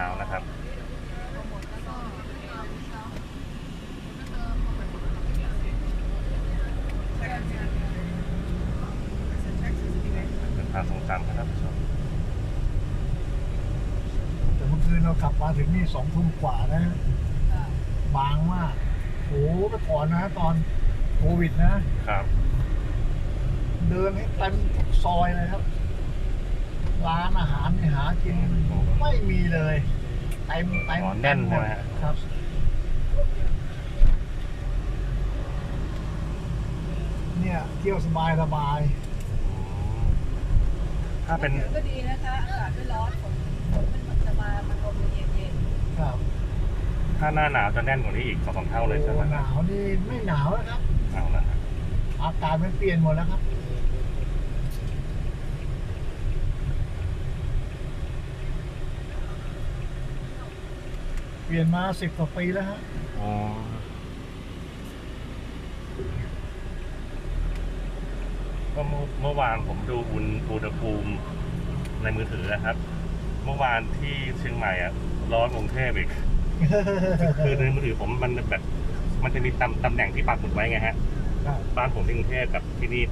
ช้านะครับเป็นทางทรงจำครับท่านผู้ชมแต่เมื่อคืนเราขับมาถึงนี่สองทุ่มกว่านะ บางมากโอ้โหแต่ก่อนนะตอนโควิดนะ ครับ เดินให้เต็มทุกซอยเลยครับ ร้านอาหารนี่หากินไม่มีเลยเต็มเต็มอ๋อแน่นหมใช่ดไหมฮะ ครับ เนี่ยเที่ยวสบายสบายถ้าเป็นก็ดีนะคะอากาศไม่ร้อนฝนฝนมันจะมามันลมเย็นเย็นครับถ้าหน้าหนาวจะแน่นกว่านี้อีกสองสามเท่าเลยใช่ไหมโอ้หนาวนี่ไม่หนาวแล้วครับ เอาละฮะอากาศมันเปลี่ยนหมดแล้วครับ เปลี่ยนมาสิบกว่าปีแล้วฮะอ๋อก็เมื่อเมื่อวานผมดูอุณอุณหภูมิในมือถือนะครับ เมื่อวานที่เชียงใหม่อะร้อนกรุงเทพอีก คือในมือถือผมมันแบบมันจะมีตำตำแหน่งที่ปักหมุดไว้ไงฮะครับบ้านผมที่กรุงเทพกับที่นี่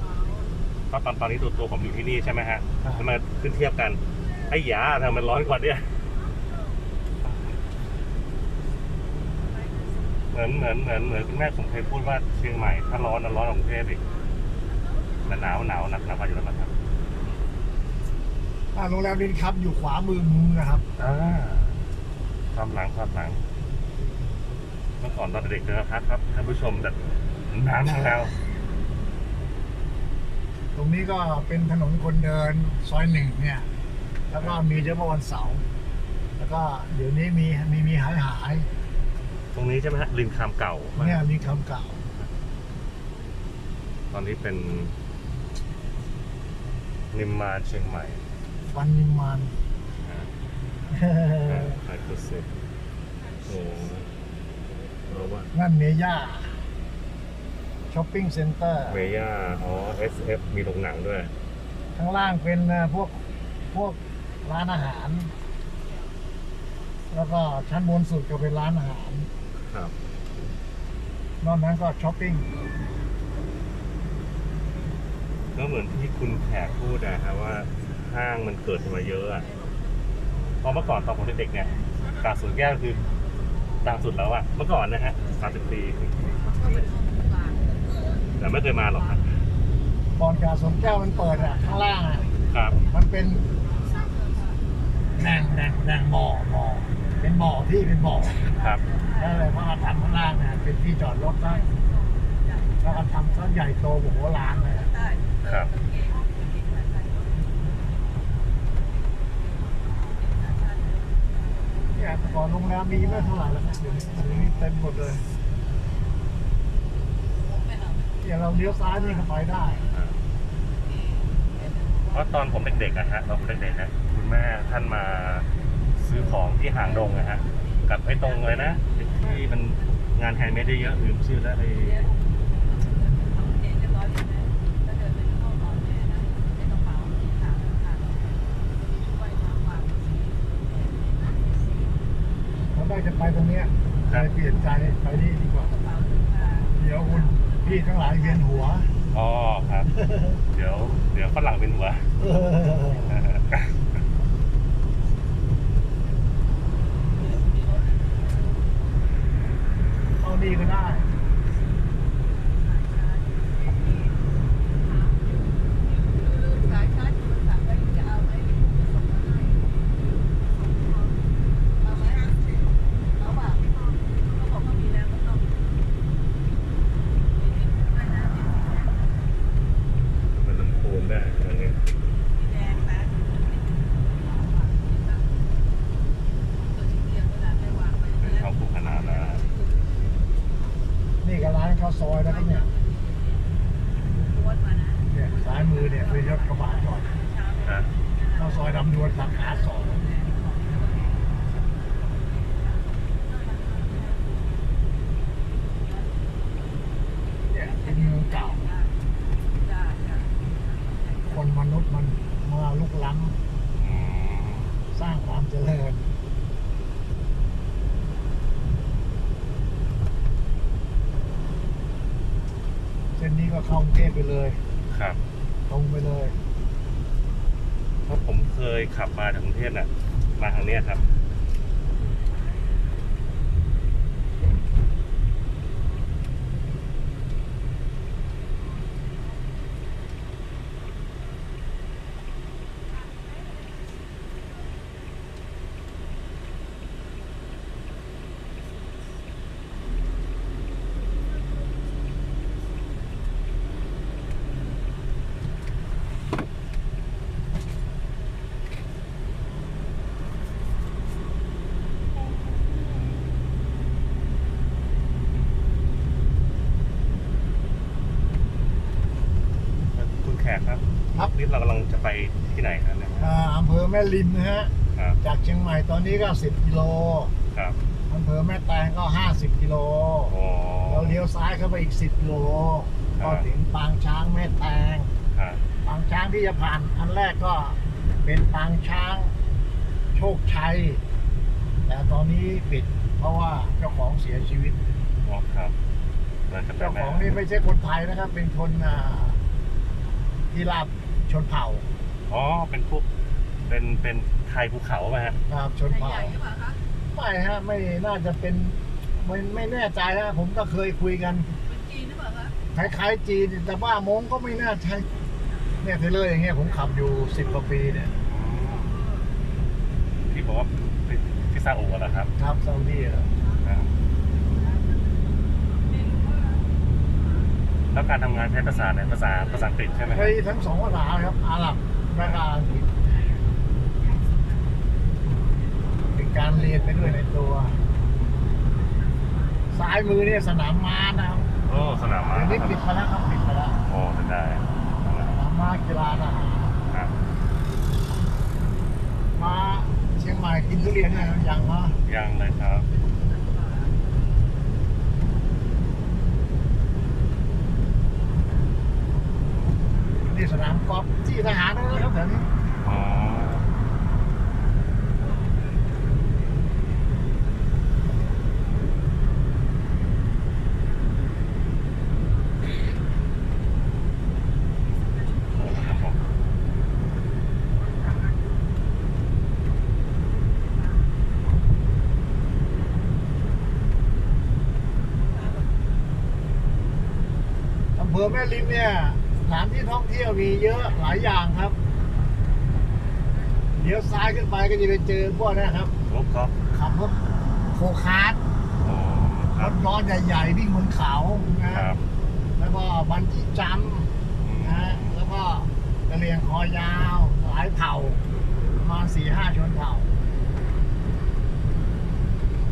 เพราะตอนตอนนี้ตัวตัวผมอยู่ที่นี่ใช่ไหมฮะครับแล้วมาขึ้นเทียบกันไอ้หยาทำไมมันร้อนกว่าเนี่ยเห มือนเหมือนเหมือนเหมือนคุณแม่ผมเคยพูดว่าเชียงใหม่ถ้าร้อนนะร้อนกว่ากรุงเทพอีกแต่หนาวหนาวหนักหนาวกว่าอยู่แล้วนะครับอ่าโรงแรมดินครับอยู่ขวามือมุมนะครับอ่าความหลังความหลังเมื่อก่อนตอนเด็กๆเคยมาพักครับท่านผู้ชมแต่นานมาแล้ว ตรงนี้ก็เป็นถนนคนเดินซอยหนึ่งเนี่ย แล้วก็มีเฉพาะวันเสาร์แล้วก็เดี๋ยวนี้มีมีมีหายหาย ตรงนี้ใช่ไหมฮะริมคำเก่าๆเนี่ยมีคำเก่า ตอนนี้เป็น นิมมานเชียงใหม่ฟันนิมมันไฮคูซิโอ้เราว่านั่นเมย่าช้อปปิ้งเซ็นเตอร์เมย่าอ๋อ SF มีโรงหนังด้วย ข้างล่างเป็นเอ่อพวกพวกร้านอาหาร แล้วก็ชั้นบนสุดก็เป็นร้านอาหาร ครับ นอกนั้นก็ช้อปปิ้ง ก็เหมือนที่คุณแขกพูดนะครับว่าห้างมันเกิดมาเยอะอะเพราะเมื่อก่อนตอนผมเด็กๆเนี่ยกาดสวนแก้วคือดังสุดแล้วอะเมื่อก่อนนะฮะ30ปีๆก็เป็นห้องกลางแต่ไม่เคยมาหรอกครับก่อนกาสมแก้วมันเปิดอะ ข้างล่างอะ ครับมันเป็นแหน่งแหน่งแหน่งบ่อบ่อเป็นบ่อที่เป็นบ่อ ครับ แล้วเลยพอทำข้างล่างเนี่ยเป็นที่จอดรถได้แล้วก็ทำก็ใหญ่โตโมโหลานเลยอะได้ครับ เนี่ยแต่ก่อนโรงแรมมีไม่เท่าไหร่แล้วครับเดี๋ยวนี้เดี๋ยวนี้เต็มหมดเลยไม่เอาเนี่ยเราเลี้ยวซ้ายนี่ก็ไปได้เพราะตอนผมเด็กๆอะฮะตอนผมเด็กๆนะคุณแม่ท่านมาซื้อของที่หางดงอะฮะกับไอ้ตรงเลยนะ ที่มันงานแฮนด์เมดได้เยอะลืมชื่อแล้วไอ้เดี๋ยวทำเองเรียบร้อยใช่ไหมก็เดินไปเข้านอนแม่นะในกระเป๋าที่ขาขาไว้ทางวางเราได้จะไปตรงเนี้ยใจเปลี่ยนใจไปนี่ดีกว่ากระเป๋าเสื้อผ้าเดี๋ยวคุณพี่ทั้งหลายเวียนหัว อ๋อครับ เดี๋ยว เดี๋ยวฝรั่งเป็นหัว เอาดีก็ได้ สายชาร์จโทรศัพท์ก็จะเอาไหมส่งมาให้เอาไหมเอาป่ะเขาบอกว่ามีแล้วก็ต้องไม่นะ มันลำโพงได้อะไรเงี้ย สีแดงนะตัวสีเขียวเวลาได้วางไว้ เป็น แล้ว ช่องคู่ขนานนะ นี่ก็ร้านข้าวซอยแล้วครับเนี่ยม้วนมานะเนี่ยซ้ายมือเนี่ยเป็นรถกระบะจอดนะข้าวซอยดำดวนสาขาสองเนี่ยเป็นเมืองเก่าจ้าจ้าคนมนุษย์มันมาลุกล้อืมำสร้างความเจริญ นนี้ก็เข้ากรุงเทพไปเลยครับ ตรงไปเลย เพราะผมเคยขับมาถึงกรุงเทพน่ะ มาทางเนี้ยครับ คุณแขกครับครับนี่เรากำลังจะไปที่ไหนครับเนี่ยอ่าอำเภอแม่ริมนะฮะ ครับจากเชียงใหม่ตอนนี้ก็ 10 กิโลครับอำเภอแม่แตงก็ 50 กิโลอ๋อเราเลี้ยวซ้ายเข้าไปอีก 10 กิโลครัก็บถึงปางช้างแม่แตง ครับปางช้างที่จะผ่านอันแรกก็เป็นปางช้างโชคชัย แต่ตอนนี้ปิดเพราะว่าเจ้าของเสียชีวิต อ๋อครับเราจะไปเจ้าแม่ของนี่ไม่ใช่คนไทยนะครับ เป็นคนอ่า ที่ลาบชนเผ่าอ๋อ เป็นพวก เป็น เป็นไทยภูเขาไหมฮะครับชนใหญ่เผ่าใหญ่หรือเปล่าคะไม่ฮะไม่น่าจะเป็นไม่ไม่แน่ใจฮะผมก็เคยคุยกันเป็นจีนหรือเปล่าคะคล้ายๆจีนแต่ว่ามงก็ไม่น่าใช่เนี่ยเทเลอร์อย่างเงี้ยผมขับอยู่สิบกว่าปีเนี่ยที่บอกว่าที่ซาอุเหรอครับ ครับซาอุดีอะครับ แล้วการทำงานใช้ภาษาไหนภาษาภาษาอังกฤษใช่ไหมคใช้รับทั้งสองภาษาครับอาหรับและก็อังกฤษเป็นการเรียนไปด้วยในตัว ซ้ายมือเนี่ยสนามม้านะครับโอ้สนามม้าเดี๋ยวนี้ปิดไปแล้วครับปิดไปแล้วโอ้จะได้สนามม้ากีฬาทหารครับมาเชียงใหม่กินทุเรียนเนี่ยยังเนาะยังเลยครับ นี่สนามกอล์ฟที่ทหารนะครับแถวนี้ อ๋อ ครับผม อำเภอแม่ริมเนี่ยสถานที่ท่องเที่ยวมีเยอะหลายอย่างครับ เดี๋ยวซ้ายขึ้นไปก็จะไปเจอพวกนะครับรถกอล์ฟขับรถโคคาร์ดอ๋อครรับถล้อใหญ่ๆวิ่งบนเขานะครับแล้วก็บันจี้จัมป์อืมนะแล้วก็กระเรียงคอยาว หลายเผ่าประมาณสี่ห้าชนเผ่า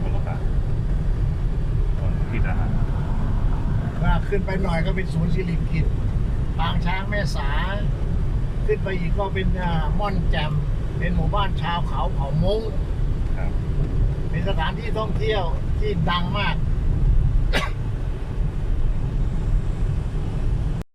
รถกระบะอ๋อผิดนะฮะ ถ้า ขึ้นไปหน่อยก็เป็นศูนย์สิริกิตปางช้างแม่สา ขึ้นไปอีกก็เป็นอ่าม่อนแจ่มเป็นหมู่บ้านชาวเขาเผ่ามงครับเป็นสถานที่ท่องเที่ยวที่ดังมาก